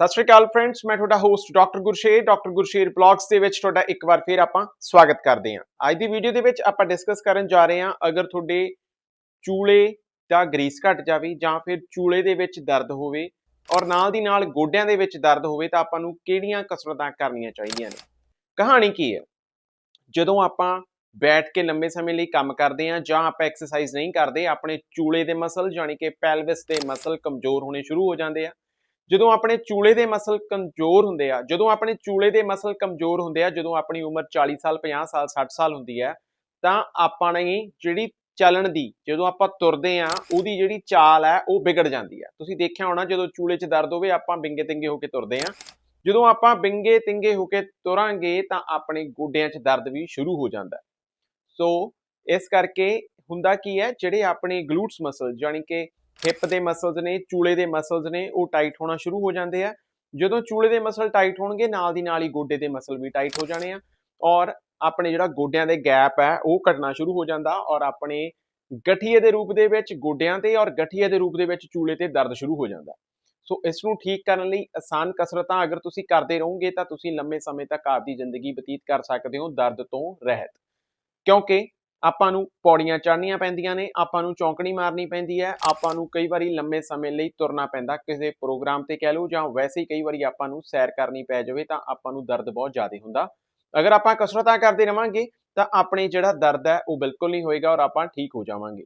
ਸਤਿ ਸ਼੍ਰੀ ਅਕਾਲ ਫਰੈਂਡਸ ਮੈਂ ਤੁਹਾਡਾ host doctor Gursher doctor Gursher blogs ਦੇ ਵਿੱਚ ਤੁਹਾਡਾ ਇੱਕ ਵਾਰ ਫੇਰ ਆਪਾਂ ਸਵਾਗਤ ਕਰਦੇ ਹਾਂ। ਅੱਜ ਦੀ ਵੀਡੀਓ ਦੇ ਵਿੱਚ ਆਪਾਂ ਡਿਸਕਸ ਕਰਨ ਜਾ ਰਹੇ ਹਾਂ ਅਗਰ ਤੁਹਾਡੇ ਚੂਲੇ ਦਾ ਗਰੀਸ ਘਟ ਜਾਵੇ ਜਾਂ ਫਿਰ ਚੂਲੇ ਦੇ ਵਿੱਚ ਦਰਦ ਹੋਵੇ ਔਰ ਨਾਲ ਦੀ ਨਾਲ ਗੋਡਿਆਂ ਦੇ ਵਿੱਚ ਦਰਦ ਹੋਵੇ ਤਾਂ ਆਪਾਂ ਨੂੰ ਕਿਹੜੀਆਂ ਕਸਰਤਾਂ ਕਰਨੀਆਂ ਚਾਹੀਦੀਆਂ ਨੇ? ਕਹਾਣੀ ਕੀ ਹੈ? ਜਦੋਂ ਆਪਾਂ ਬੈਠ ਕੇ ਲੰਬੇ ਸਮੇਂ ਲਈ ਕੰਮ ਕਰਦੇ ਹਾਂ ਜਾਂ ਆਪਾਂ ਐਕਸਰਸਾਈਜ਼ ਨਹੀਂ ਕਰਦੇ, ਆਪਣੇ ਚੂਲੇ ਦੇ ਮਸਲ ਯਾਨੀ ਕਿ ਪੈਲਵਿਸ ਦੇ ਮਸਲ ਕਮਜ਼ੋਰ ਹੋਣੇ ਸ਼ੁਰੂ ਹੋ ਜਾਂਦੇ ਆ ਜਦੋਂ ਆਪਣੇ ਚੂਲੇ ਦੇ ਮਸਲ ਕਮਜ਼ੋਰ ਹੁੰਦੇ ਆ, ਜਦੋਂ ਆਪਣੇ ਚੂਲੇ ਦੇ ਮਸਲ ਕਮਜ਼ੋਰ ਹੁੰਦੇ ਆ, ਜਦੋਂ ਆਪਣੀ ਉਮਰ 40 ਸਾਲ 50 ਸਾਲ 60 ਸਾਲ ਹੁੰਦੀ ਹੈ, ਤਾਂ ਆਪਾਂ ਨੇ ਜਿਹੜੀ ਚੱਲਣ ਦੀ, ਜਦੋਂ ਆਪਾਂ ਤੁਰਦੇ ਆ, ਉਹਦੀ ਜਿਹੜੀ ਚਾਲ ਹੈ, ਉਹ ਵਿਗੜ ਜਾਂਦੀ ਹੈ। ਤੁਸੀਂ ਦੇਖਿਆ ਹੋਣਾ, ਜਦੋਂ ਚੂਲੇ 'ਚ ਦਰਦ ਹੋਵੇ, ਆਪਾਂ ਬਿੰਗੇ ਤਿੰਗੇ ਹੋ ਕੇ ਤੁਰਦੇ ਆ। ਜਦੋਂ ਆਪਾਂ ਬਿੰਗੇ ਤਿੰਗੇ ਹੋ ਕੇ ਤੁਰਾਂਗੇ, ਤਾਂ ਆਪਣੇ ਗੋਡਿਆਂ 'ਚ ਦਰਦ ਵੀ ਸ਼ੁਰੂ ਹੋ ਜਾਂਦਾ ਸੋ, ਇਸ ਕਰਕੇ ਹੁੰਦਾ ਕੀ ਹੈ, ਜਿਹੜੇ ਆਪਣੇ ਗਲੂਟਸ ਮਸਲ ਯਾਨੀ ਕਿ ਹਿਪ ਦੇ ਮਸਲਸ ਨੇ, ਚੂਲੇ ਦੇ ਮਸਲਸ ਨੇ, ਉਹ ਟਾਈਟ ਹੋਣਾ ਸ਼ੁਰੂ ਹੋ ਜਾਂਦੇ ਆ। ਜਦੋਂ ਚੂਲੇ ਦੇ ਮਸਲ ਟਾਈਟ ਹੋਣਗੇ, ਨਾਲ ਦੀ ਨਾਲ ਹੀ ਗੋਡੇ ਦੇ ਮਸਲ ਵੀ ਟਾਈਟ ਹੋ ਜਾਣੇ ਆ। ਔਰ ਆਪਣੇ ਜਿਹੜਾ ਗੋਡਿਆਂ ਦੇ ਗੈਪ ਹੈ ਉਹ ਘਟਣਾ ਸ਼ੁਰੂ ਹੋ ਜਾਂਦਾ ਔਰ ਆਪਣੇ ਗਠੀਏ ਦੇ ਰੂਪ ਦੇ ਵਿੱਚ ਗੋਡਿਆਂ ਤੇ ਔਰ ਗਠੀਏ ਦੇ ਰੂਪ ਦੇ ਵਿੱਚ ਚੂਲੇ ਤੇ ਦਰਦ ਸ਼ੁਰੂ ਹੋ ਜਾਂਦਾ। ਸੋ ਇਸ ਨੂੰ ਠੀਕ ਕਰਨ ਲਈ ਆਸਾਨ ਕਸਰਤਾਂ ਅਗਰ ਤੁਸੀਂ ਕਰਦੇ ਰਹੋਗੇ, ਤਾਂ ਤੁਸੀਂ ਲੰਮੇ ਸਮੇਂ ਤੱਕ ਆਪਦੀ ਜ਼ਿੰਦਗੀ ਬਤੀਤ ਕਰ ਸਕਦੇ ਹੋ ਦਰਦ ਤੋਂ ਰਹਿਤ। ਕਿਉਂਕਿ ਆਪਾਂ ਨੂੰ ਪੌੜੀਆਂ ਚੜ੍ਹਨੀਆਂ ਪੈਂਦੀਆਂ ਨੇ, ਆਪਾਂ ਨੂੰ ਚੌਂਕੜੀ ਮਾਰਨੀ ਪੈਂਦੀ ਹੈ, ਆਪਾਂ ਨੂੰ ਕਈ ਵਾਰੀ ਲੰਮੇ ਸਮੇਂ ਲਈ ਤੁਰਨਾ ਪੈਂਦਾ, ਕਿਸੇ ਪ੍ਰੋਗਰਾਮ ਤੇ ਕਹਿ ਲਓ ਜਾਂ ਵੈਸੇ ਹੀ ਕਈ ਵਾਰੀ ਆਪਾਂ ਨੂੰ ਸੈਰ ਕਰਨੀ ਪੈ ਜਾਵੇ ਤਾਂ ਆਪਾਂ ਨੂੰ ਦਰਦ ਬਹੁਤ ਜ਼ਿਆਦਾ ਹੁੰਦਾ। ਅਗਰ ਆਪਾਂ ਕਸਰਤਾਂ ਕਰਦੇ ਰਵਾਂਗੇ ਤਾਂ ਆਪਣੇ ਜਿਹੜਾ ਦਰਦ ਹੈ ਉਹ ਬਿਲਕੁਲ ਨਹੀਂ ਹੋਏਗਾ ਔਰ ਆਪਾਂ ਠੀਕ ਹੋ ਜਾਵਾਂਗੇ।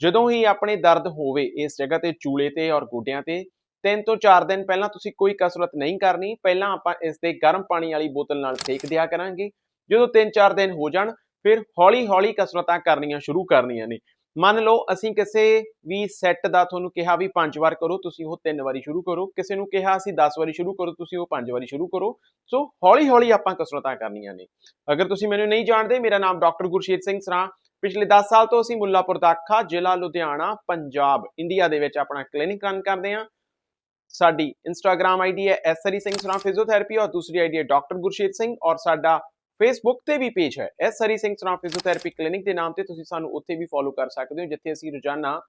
ਜਦੋਂ ਹੀ ਆਪਣੇ ਦਰਦ ਹੋਵੇ ਇਸ ਜਗ੍ਹਾ ਤੇ, ਚੂਲੇ ਤੇ ਔਰ ਗੋਡਿਆਂ ਤੇ, ਤਿੰਨ ਤੋਂ ਚਾਰ ਦਿਨ ਪਹਿਲਾਂ ਤੁਸੀਂ ਕੋਈ ਕਸਰਤ ਨਹੀਂ ਕਰਨੀ, ਪਹਿਲਾਂ ਆਪਾਂ ਇਸ ਤੇ ਗਰਮ ਪਾਣੀ ਵਾਲੀ ਬੋਤਲ ਨਾਲ ਸੇਕ ਦਿਆ ਕਰਾਂਗੇ। ਜਦੋਂ 3-4 ਦਿਨ ਹੋ ਜਾਣ ਫਿਰ ਹੌਲੀ-ਹੌਲੀ ਕਸਰਤਾਂ ਕਰਨੀਆਂ ਸ਼ੁਰੂ ਕਰਨੀਆਂ ਨੇ। ਮੰਨ ਲਓ, ਅਸੀਂ ਕਿਸੇ ਵੀ ਸੈੱਟ ਦਾ ਤੁਹਾਨੂੰ ਕਿਹਾ ਵੀ 5 ਵਾਰ ਕਰੋ, ਤੁਸੀਂ ਉਹ 3 ਵਾਰੀ ਸ਼ੁਰੂ ਕਰੋ। ਕਿਸੇ ਨੂੰ ਕਿਹਾ ਅਸੀਂ 10 ਵਾਰੀ ਸ਼ੁਰੂ ਕਰੋ, ਤੁਸੀਂ ਉਹ 5 ਵਾਰੀ ਸ਼ੁਰੂ ਕਰੋ। ਸੋ ਹੌਲੀ-ਹੌਲੀ ਆਪਾਂ ਕਸਰਤਾਂ ਕਰਨੀਆਂ ਨੇ। ਅਗਰ ਤੁਸੀਂ ਮੈਨੂੰ ਨਹੀਂ ਜਾਣਦੇ, ਮੇਰਾ ਨਾਮ ਡਾਕਟਰ ਗੁਰਸ਼ੀਤ ਸਿੰਘ ਸਰਾਂ। ਪਿਛਲੇ 10 ਸਾਲ ਤੋਂ ਅਸੀਂ ਮੁੱਲਾਪੁਰ ਦਾਖਾ ਜ਼ਿਲ੍ਹਾ ਲੁਧਿਆਣਾ, ਪੰਜਾਬ, ਇੰਡੀਆ ਦੇ ਵਿੱਚ ਆਪਣਾ ਕਲੀਨਿਕ ਰਨ ਕਰਦੇ ਹਾਂ। ਸਾਡੀ ਇੰਸਟਾਗ੍ਰam ਆਈਡੀ ਹੈ ਐਸਰੀ ਸਿੰਘ ਸਰਾਂ ਫਿਜ਼ੀਓਥੈਰੇਪੀ ਔਰ ਦੂਸਰੀ ਆਈਡੀ ਹੈ ਡਾਕਟਰ ਗੁਰਸ਼ੀਤ ਸਿੰਘ ਔਰ ਸਾਡਾ ਫੇਸਬੁੱਕ ਤੇ ਵੀ ਪੇਜ ਹੈ। S Hari Singh Sran physiotherapy clinic ਦੇ ਨਾਮ ਤੇ ਤੁਸੀਂ ਸਾਨੂੰ ਉੱਥੇ ਵੀ ਫੋਲੋ ਕਰ ਸਕਦੇ ਹੋ, ਜਿੱਥੇ ਅਸੀਂ ਰੋਜ਼ਾਨਾ,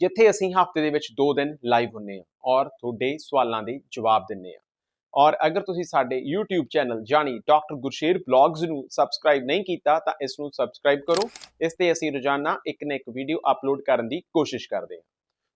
ਜਿੱਥੇ ਅਸੀਂ ਹਫ਼ਤੇ ਦੇ ਵਿੱਚ 2 ਦਿਨ ਲਾਈਵ ਹੁੰਨੇ ਆ ਔਰ ਤੁਹਾਡੇ ਸਵਾਲਾਂ ਦੇ ਜਵਾਬ ਦਿੰਨੇ ਆ ਔਰ ਅਗਰ ਤੁਸੀਂ ਸਾਡੇ YouTube ਚੈਨਲ ਜਾਨੀ ਡਾਕਟਰ ਗੁਰਸ਼ੇਰ ਬਲੌਗਸ ਨੂੰ ਸਬਸਕ੍ਰਾਈਬ ਨਹੀਂ ਕੀਤਾ, ਤਾਂ ਇਸ ਨੂੰ ਸਬਸਕ੍ਰਾਈਬ ਕਰੋ। ਇਸ ਤੇ ਅਸੀਂ ਰੋਜ਼ਾਨਾ ਇੱਕ ਨਾ ਇੱਕ ਵੀਡੀਓ ਅਪਲੋਡ ਕਰਨ ਦੀ ਕੋਸ਼ਿਸ਼ ਕਰਦੇ ਹਾਂ।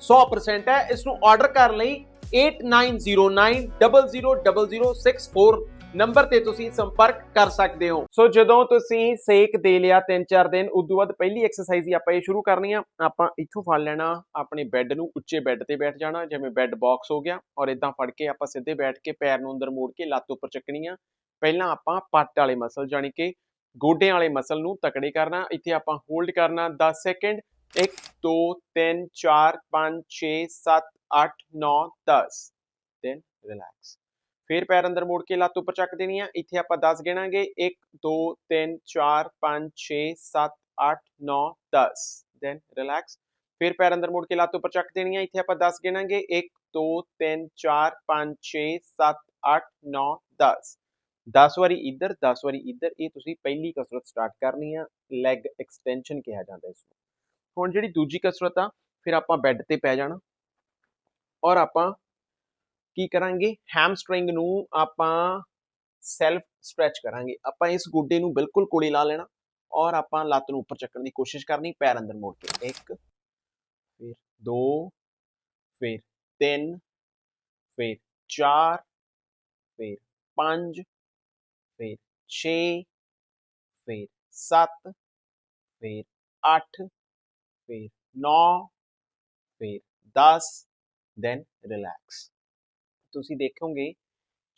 100% ਹੈ। ਇਸ ਨੂੰ ਆਰਡਰ ਕਰਨ ਲਈ 8909000064 ਨੰਬਰ ਤੇ ਤੁਸੀਂ ਸੰਪਰਕ ਕਰ ਸਕਦੇ ਹੋ। ਸੋ ਜਦੋਂ ਤੁਸੀਂ ਸੇਕ ਦੇ ਲਿਆ 3-4 ਦਿਨ ਉਦੋਂ ਬਾਅਦ ਪਹਿਲੀ ਐਕਸਰਸਾਈਜ਼ ਹੀ ਆਪਾਂ ਇਹ ਸ਼ੁਰੂ ਕਰਨੀ ਆ। ਆਪਾਂ ਇੱਥੋਂ ਫੜ ਲੈਣਾ, ਆਪਣੇ ਬੈੱਡ ਨੂੰ ਉੱਚੇ ਬੈੱਡ ਤੇ ਬੈਠ ਜਾਣਾ, ਜਿਵੇਂ ਬੈੱਡ ਬਾਕਸ ਹੋ ਗਿਆ, ਔਰ ਇਦਾਂ ਫੜ ਕੇ ਆਪਾਂ ਸਿੱਧੇ ਬੈਠ ਕੇ ਪੈਰ ਨੂੰ ਅੰਦਰ ਮੋੜ ਕੇ ਲੱਤ ਉੱਪਰ ਚੱਕਣੀ ਆ। ਪਹਿਲਾਂ ਆਪਾਂ ਪੱਟ ਵਾਲੇ ਮਸਲ ਜਾਨੀ ਕਿ ਗੋਡਿਆਂ ਵਾਲੇ ਮਸਲ ਨੂੰ ਤਕੜੇ ਕਰਨਾ, ਇੱਥੇ ਆਪਾਂ ਹੋਲਡ ਕਰਨਾ 10 ਸੈਕਿੰਡ 1 2 3 4 5 6 7 8 9 10 ਦੈਨ ਰਿਲੈਕਸ ਫਿਰ ਪੈਰ ਅੰਦਰ ਮੋੜ ਕੇ ਲੱਤ ਉੱਪਰ ਚੱਕ ਦੇਣੀ ਆ ਇੱਥੇ ਆਪਾਂ 10 ਗਿਣਾਂਗੇ 1 2 3 4 5 6 7 8 9 10 ਦੈਨ ਰਿਲੈਕਸ ਫਿਰ ਪੈਰ ਅੰਦਰ ਮੋੜ ਕੇ ਲੱਤ ਉੱਪਰ ਚੱਕ ਦੇਣੀ ਆ ਇੱਥੇ ਆਪਾਂ 10 ਗਿਣਾਂਗੇ 1 2 3 4 5 6 7 8 9 10 10 ਵਾਰੀ ਇੱਧਰ 10 ਵਾਰੀ ਇੱਧਰ ਇਹ ਤੁਸੀਂ ਪਹਿਲੀ ਕਸਰਤ ਸਟਾਰਟ ਕਰਨੀ ਆ ਲੈਗ ਐਕਸਟੈਂਸ਼ਨ ਕਿਹਾ ਜਾਂਦਾ ਇਸ ਨੂੰ ਹੁਣ ਜਿਹੜੀ ਦੂਜੀ ਕਸਰਤ ਆ, ਫਿਰ ਆਪਾਂ ਬੈੱਡ ਤੇ ਪੈ ਜਾਣਾ। ਔਰ ਆਪਾਂ ਕੀ ਕਰਾਂਗੇ? ਹੈਮਸਟ੍ਰਿੰਗ ਨੂੰ ਆਪਾਂ ਸੈਲਫ ਸਟ੍ਰੈਚ ਕਰਾਂਗੇ। ਆਪਾਂ ਇਸ ਗੋਡੇ ਨੂੰ ਬਿਲਕੁਲ ਕੋਲੇ ਲਾ ਲੈਣਾ ਔਰ ਆਪਾਂ ਲੱਤ ਨੂੰ ਉੱਪਰ ਚੱਕਣ ਦੀ ਕੋਸ਼ਿਸ਼ ਕਰਨੀ, ਪੈਰ ਅੰਦਰ ਮੋੜ ਕੇ। 1 ਫਿਰ 2 ਫਿਰ 3 ਫਿਰ 4 ਫਿਰ 5 ਫਿਰ 6 ਫਿਰ 7 ਫਿਰ 8 ਫਿਰ 9 ਫਿਰ 10 ਦੈਨ ਰਿਲੈਕਸ ਤੁਸੀਂ ਦੇਖੋਗੇ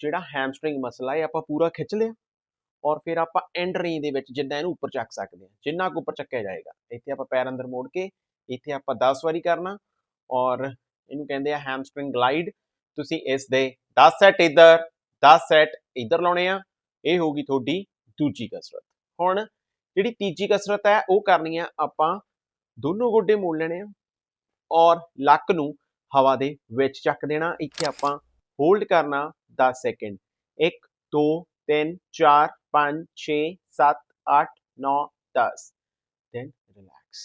ਜਿਹੜਾ ਹੈਮਸਟ੍ਰਿੰਗ ਮਸਲਾ ਹੈ ਆਪਾਂ ਪੂਰਾ ਖਿੱਚ ਲਿਆ ਔਰ ਫਿਰ ਆਪਾਂ ਐਂਡ ਰੇਂਜ ਦੇ ਵਿੱਚ ਜਿੱਦਾਂ ਇਹਨੂੰ ਉੱਪਰ ਚੱਕ ਸਕਦੇ ਹਾਂ, ਜਿੰਨਾ ਕੁ ਉੱਪਰ ਚੱਕਿਆ ਜਾਏਗਾ। ਇੱਥੇ ਆਪਾਂ ਪੈਰ ਅੰਦਰ ਮੋੜ ਕੇ, ਇੱਥੇ ਆਪਾਂ 10 ਵਾਰੀ ਕਰਨਾ ਔਰ ਇਹਨੂੰ ਕਹਿੰਦੇ ਆ ਹੈਮਸਟ੍ਰਿੰਗ ਗਲਾਈਡ ਤੁਸੀਂ ਇਸ ਦੇ 10 ਸੈੱਟ ਇੱਧਰ 10 ਸੈੱਟ ਇੱਧਰ ਲਾਉਣੇ ਆ, ਇਹ ਹੋਗੀ ਤੁਹਾਡੀ ਦੂਜੀ ਕਸਰਤ। ਹੁਣ ਜਿਹੜੀ ਤੀਜੀ ਕਸਰਤ ਹੈ, ਉਹ ਕਰਨੀ ਆ ਆਪਾਂ ਦੋਨੋਂ ਗੋਡੇ ਮੋੜ ਲੈਣੇ ਆ ਔਰ ਲੱਕ ਨੂੰ ਹਵਾ ਦੇ ਵਿੱਚ ਚੱਕ ਦੇਣਾ, ਇੱਥੇ ਆਪਾਂ ਹੋਲਡ ਕਰਨਾ 10 ਸੈਕਿੰਡ 1 2 3 4 5 6 7 8 9 10 ਦੈਨ ਰਿਲੈਕਸ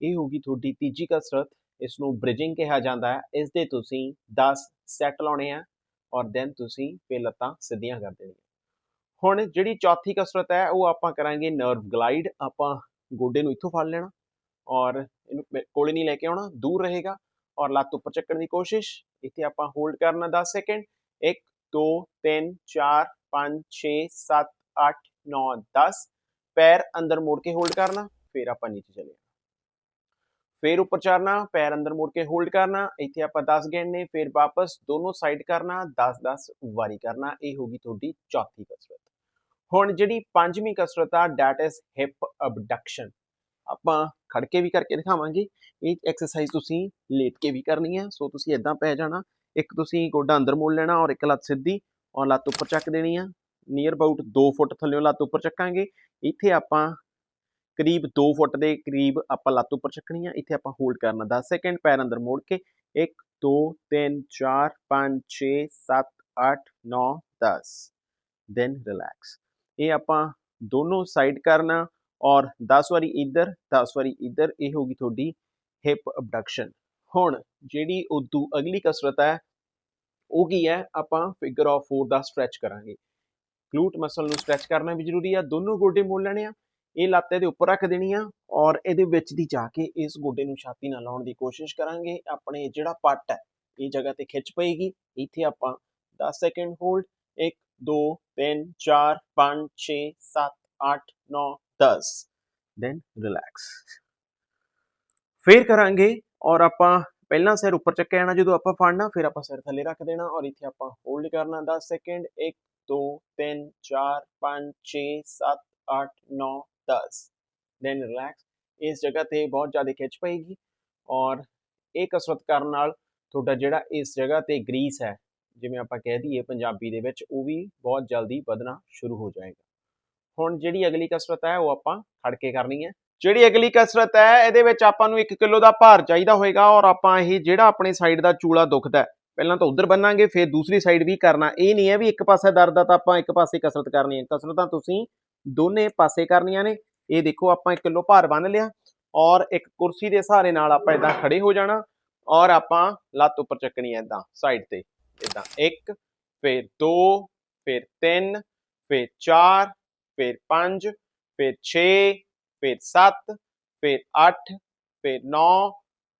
ਇਹ ਹੋਗੀ ਤੁਹਾਡੀ ਤੀਜੀ ਕਸਰਤ ਇਸ ਨੂੰ ਬ੍ਰਿਜਿੰਗ ਕਿਹਾ ਜਾਂਦਾ ਹੈ। ਇਸ ਦੇ ਤੁਸੀਂ 10 ਸੈੱਟ ਲਾਉਣੇ ਆ ਔਰ ਦੈਨ ਤੁਸੀਂ ਫੇ ਲੱਤਾਂ ਸਿੱਧੀਆਂ ਕਰ ਦੇਣੀਆਂ। ਹੁਣ ਜਿਹੜੀ ਚੌਥੀ ਕਸਰਤ ਹੈ, ਉਹ ਆਪਾਂ ਕਰਾਂਗੇ ਨਰਵ ਗਲਾਈਡ ਆਪਾਂ ਗੋਡੇ ਨੂੰ ਇੱਥੋਂ ਫੜ ਲੈਣਾ। ਔਰ ਇਹਨੂੰ ਮੇ- ਕੋਲੇ ਨਹੀਂ ਲੈ ਕੇ ਆਉਣਾ, ਦੂਰ ਰਹੇਗਾ ਔਰ ਲੱਤ ਉੱਪਰ ਚੱਕਣ ਦੀ ਕੋਸ਼ਿਸ਼, ਇੱਥੇ ਆਪਾਂ ਹੋਲਡ ਕਰਨਾ 10 ਸੈਕਿੰਡ 1 2 3 4 5 6 7 8 9 10 ਪੈਰ ਅੰਦਰ ਮੋੜ ਕੇ ਹੋਲਡ ਕਰਨਾ, ਫਿਰ ਆਪਾਂ ਨੀਚੇ ਚਲੇ ਫਿਰ ਉੱਪਰ ਚੜਨਾ ਪੈਰ ਅੰਦਰ ਮੋੜ ਕੇ ਹੋਲਡ ਕਰਨਾ, ਇੱਥੇ ਆਪਾਂ 10 ਗਿਣਨੇ, ਫਿਰ ਵਾਪਸ ਦੋਨੋਂ ਸਾਈਡ ਕਰਨਾ 10 10 ਵਾਰੀ ਕਰਨਾ, ਇਹ ਹੋਗੀ ਤੁਹਾਡੀ ਚੌਥੀ ਕਸਰਤ। ਹੁਣ ਜਿਹੜੀ ਪੰਜਵੀਂ ਕਸਰਤ ਆ ਡੈਟ ਇਜ਼ ਹਿਪ ਅਬਡਕਸ਼ਨ ਆਪਾਂ ਖੜ ਕੇ ਵੀ ਕਰਕੇ ਦਿਖਾਵਾਂਗੇ, ਇਹ ਐਕਸਰਸਾਈਜ਼ ਤੁਸੀਂ ਲੇਟ ਕੇ ਵੀ ਕਰਨੀ ਹੈ, ਸੋ ਤੁਸੀਂ ਇਦਾਂ ਪੈ ਜਾਣਾ, ਇੱਕ ਤੁਸੀਂ ਗੋਡਾ ਅੰਦਰ ਮੋੜ ਲੈਣਾ ਔਰ ਇੱਕ ਲੱਤ ਸਿੱਧੀ ਔਰ ਲੱਤ ਉੱਪਰ ਚੱਕ ਦੇਣੀ ਆ ਨੀਅਰ ਅਬਾਊਟ 2 ਫੁੱਟ ਥੱਲੇੋਂ ਲੱਤ ਉੱਪਰ ਚੱਕਾਂਗੇ, ਇੱਥੇ ਆਪਾਂ ਕਰੀਬ 2 ਫੁੱਟ ਦੇ ਕਰੀਬ ਆਪਾਂ ਲੱਤ ਉੱਪਰ ਚੱਕਣੀ ਆ, ਇੱਥੇ ਆਪਾਂ ਹੋਲਡ ਕਰਨਾ 10 ਸੈਕਿੰਡ ਪੈਰ ਅੰਦਰ ਮੋੜ ਕੇ 1 2 3 4 5 6 7 8 9 10 ਦੈਨ ਰਿਲੈਕਸ ਇਹ ਆਪਾਂ ਦੋਨੋਂ ਸਾਈਡ ਕਰਨਾ ਔਰ 10 ਵਾਰੀ ਇੱਧਰ 10 ਵਾਰੀ ਇੱਧਰ, ਇਹ ਹੋਗੀ ਤੁਹਾਡੀ ਹਿਪ ਅਬਡਕਸ਼ਨ ਹੁਣ ਜਿਹੜੀ ਉਦੋਂ ਅਗਲੀ ਕਸਰਤ ਹੈ, ਉਹ ਕੀ ਹੈ? ਆਪਾਂ ਫਿਗਰ ਆਫ 4 ਦਾ ਸਟ੍ਰੈਚ ਕਰਾਂਗੇ। ਗਲੂਟ ਮਸਲ ਨੂੰ ਸਟ੍ਰੈਚ ਕਰਨਾ ਵੀ ਜ਼ਰੂਰੀ ਆ, ਦੋਨੋਂ ਗੋਡੇ ਮੋੜ ਲੈਣੇ ਆ, ਇਹ ਲੱਤ ਇਹਦੇ ਉੱਪਰ ਰੱਖ ਦੇਣੀ ਆ, ਔਰ ਇਹਦੇ ਵਿੱਚ ਦੀ ਜਾ ਕੇ ਇਸ ਗੋਡੇ ਨੂੰ ਛਾਤੀ ਨਾਲ ਲਾਉਣ ਦੀ ਕੋਸ਼ਿਸ਼ ਕਰਾਂਗੇ। ਆਪਣੇ ਜਿਹੜਾ ਪੱਟ ਹੈ, ਇਹ ਜਗ੍ਹਾ ਤੇ ਖਿੱਚ ਪਏਗੀ। ਇੱਥੇ ਆਪਾਂ 10 ਸੈਕਿੰਡ ਹੋਲਡ 1 2 3 4 5 6 7 8 9 10 ਦੈਨ ਰਿਲੈਕਸ ਫੇਰ ਕਰਾਂਗੇ ਔਰ ਆਪਾਂ ਪਹਿਲਾਂ ਸਿਰ ਉੱਪਰ ਚੱਕਿਆ ਜਾਣਾ, ਜਦੋਂ ਆਪਾਂ ਫੜਨਾ, ਫਿਰ ਆਪਾਂ ਸਿਰ ਥੱਲੇ ਰੱਖ ਦੇਣਾ ਔਰ ਇੱਥੇ ਆਪਾਂ ਹੋਲਡ ਕਰਨਾ। 10 ਸੈਕਿੰਡ 1 2 3 4 5 6 7 8 9 10 ਦੈਨ ਰਿਲੈਕਸ ਇਸ ਜਗ੍ਹਾ ਤੇ ਬਹੁਤ ਜ਼ਿਆਦਾ ਖਿੱਚ ਪਏਗੀ ਔਰ ਇਹ ਕਸਰਤ ਕਰਨ ਨਾਲ ਤੁਹਾਡਾ ਜਿਹੜਾ ਇਸ ਜਗ੍ਹਾ ਤੇ ਗਰੀਸ ਹੈ, ਜਿਵੇਂ ਆਪਾਂ ਕਹਿ ਦਈਏ ਪੰਜਾਬੀ ਦੇ ਵਿੱਚ, ਉਹ ਵੀ ਬਹੁਤ ਜਲਦੀ ਵਧਣਾ ਸ਼ੁਰੂ ਹੋ ਜਾਏਗਾ। ਹੁਣ ਜਿਹੜੀ ਅਗਲੀ ਕਸਰਤ ਹੈ ਉਹ ਆਪਾਂ ਖੜ ਕੇ ਕਰਨੀ ਹੈ। ਜਿਹੜੀ ਅਗਲੀ ਕਸਰਤ ਹੈ ਇਹਦੇ ਵਿੱਚ ਆਪਾਂ ਨੂੰ 1 ਕਿਲੋ ਦਾ ਭਾਰ ਚਾਹੀਦਾ ਹੋਏਗਾ ਔਰ ਆਪਾਂ ਇਹ ਜਿਹੜਾ ਆਪਣੇ ਸਾਈਡ ਦਾ ਚੂਲਾ ਦੁਖਦਾ ਹੈ, ਪਹਿਲਾਂ ਤਾਂ ਉਧਰ ਬੰਨਾਂਗੇ ਫਿਰ ਦੂਸਰੀ ਸਾਈਡ ਵੀ ਕਰਨਾ। ਇਹ ਨਹੀਂ ਹੈ ਵੀ ਇੱਕ ਪਾਸੇ ਦਰਦ ਆ ਤਾਂ ਆਪਾਂ ਇੱਕ ਪਾਸੇ ਕਸਰਤ ਕਰਨੀ ਹੈ। ਕਸਰਤਾਂ ਤੁਸੀਂ ਦੋਨੇ ਪਾਸੇ ਕਰਨੀਆਂ ਨੇ। ਇਹ ਦੇਖੋ ਆਪਾਂ 1 ਕਿਲੋ ਭਾਰ ਬੰਨ ਲਿਆ ਔਰ ਇੱਕ ਕੁਰਸੀ ਦੇ ਸਹਾਰੇ ਨਾਲ ਆਪਾਂ ਇਦਾਂ ਖੜੇ ਹੋ ਜਾਣਾ ਔਰ ਆਪਾਂ ਲੱਤ ਉੱਪਰ ਚੱਕਣੀ ਹੈ ਇਦਾਂ ਸਾਈਡ ਤੇ। ਇਦਾਂ 1 ਫਿਰ 2 ਫਿਰ 3 ਫਿਰ 4 ਫਿਰ 5 ਫਿਰ 6 ਫਿਰ 7 ਫਿਰ 8 ਫਿਰ 9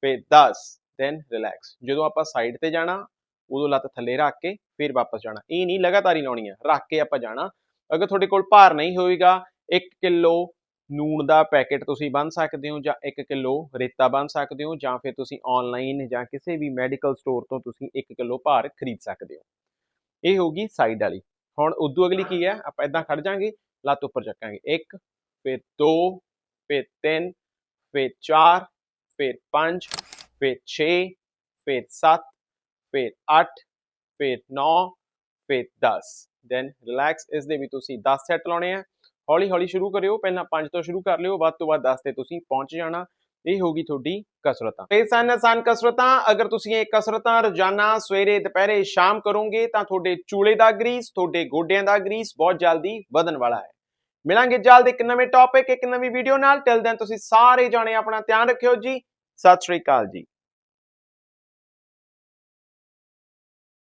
ਫਿਰ 10 ਦੈਨ ਰਿਲੈਕਸ ਜਦੋਂ ਆਪਾਂ ਸਾਈਡ ਤੇ ਜਾਣਾ, ਉਦੋਂ ਲੱਤ ਥੱਲੇ ਰੱਖ ਕੇ ਫਿਰ ਵਾਪਸ ਜਾਣਾ। ਇਹ ਨਹੀਂ ਲਗਾਤਾਰ ਹੀ ਲਾਉਣੀ ਹੈ ਰੱਖ ਕੇ ਆਪਾਂ ਜਾਣਾ। ਅਗਰ ਤੁਹਾਡੇ ਕੋਲ ਭਾਰ ਨਹੀਂ ਹੋਏਗਾ 1 ਕਿਲੋ ਨੂਣ ਦਾ ਪੈਕੇਟ ਤੁਸੀਂ ਬੰਨ ਸਕਦੇ ਹੋ ਜਾਂ 1 ਕਿਲੋ ਰੇਤਾ ਬੰਨ ਸਕਦੇ ਹੋ ਜਾਂ ਫਿਰ ਤੁਸੀਂ ਆਨਲਾਈਨ ਜਾਂ ਕਿਸੇ ਵੀ ਮੈਡੀਕਲ ਸਟੋਰ ਤੋਂ ਤੁਸੀਂ 1 ਕਿਲੋ ਭਾਰ ਖਰੀਦ ਸਕਦੇ ਹੋ। ਇਹ ਹੋਗੀ ਸਾਈਡ ਵਾਲੀ। ਹੁਣ ਉਦੋਂ ਅਗਲੀ ਕੀ ਹੈ? ਆਪਾਂ ਇਦਾਂ ਖੜ ਜਾਾਂਗੇ। ਲੱਤ ਉੱਪਰ ਚੱਕਾਂਗੇ। 1 ਫਿਰ 2 ਫਿਰ 3 ਫਿਰ 4 ਫਿਰ 5 ਫਿਰ 6 ਫਿਰ 7 ਫਿਰ 8 ਫਿਰ 9 ਫਿਰ 10 ਦੈਨ ਰਿਲੈਕਸ ਇਸ ਦੇ ਵੀ ਤੁਸੀਂ 10 ਸੈੱਟ ਲਾਉਣੇ ਆ। ਹੌਲੀ ਹੌਲੀ ਸ਼ੁਰੂ ਕਰਿਓ। ਪਹਿਲਾਂ 5 ਤੋਂ ਸ਼ੁਰੂ ਕਰ ਲਿਓ। ਵੱਧ ਤੋਂ ਵੱਧ 10 ਤੇ ਤੁਸੀਂ ਪਹੁੰਚ ਜਾਣਾ। ਇਹ ਹੋਗੀ ਤੁਹਾਡੀ ਕਸਰਤਾਂ। ਇਹ ਸਨ ਆਸਾਨ ਕਸਰਤਾਂ। ਅਗਰ ਤੁਸੀਂ ਇਹ ਕਸਰਤਾਂ ਰੋਜ਼ਾਨਾ ਸਵੇਰੇ, ਦੁਪਹਿਰੇ, ਸ਼ਾਮ ਕਰੋਗੇ ਤਾਂ ਤੁਹਾਡੇ ਚੂਲੇ ਦਾ ਗਰੀਸ, ਤੁਹਾਡੇ ਗੋਡਿਆਂ ਦਾ ਗਰੀਸ ਬਹੁਤ ਜਲਦੀ ਵਧਣ ਵਾਲਾ ਹੈ। ਮਿਲਾਂਗੇ ਜਲਦ ਇੱਕ ਨਵੇਂ ਟੌਪਿਕ ਇੱਕ ਨਵੀਂ ਵੀਡੀਓ ਨਾਲ। ਟਿਲ ਦੈਨ ਤੁਸੀਂ ਸਾਰੇ ਜਾਣੇ ਆਪਣਾ ਧਿਆਨ ਰੱਖਿਓ ਜੀ। ਸਤਿ ਸ਼੍ਰੀ ਅਕਾਲ ਜੀ।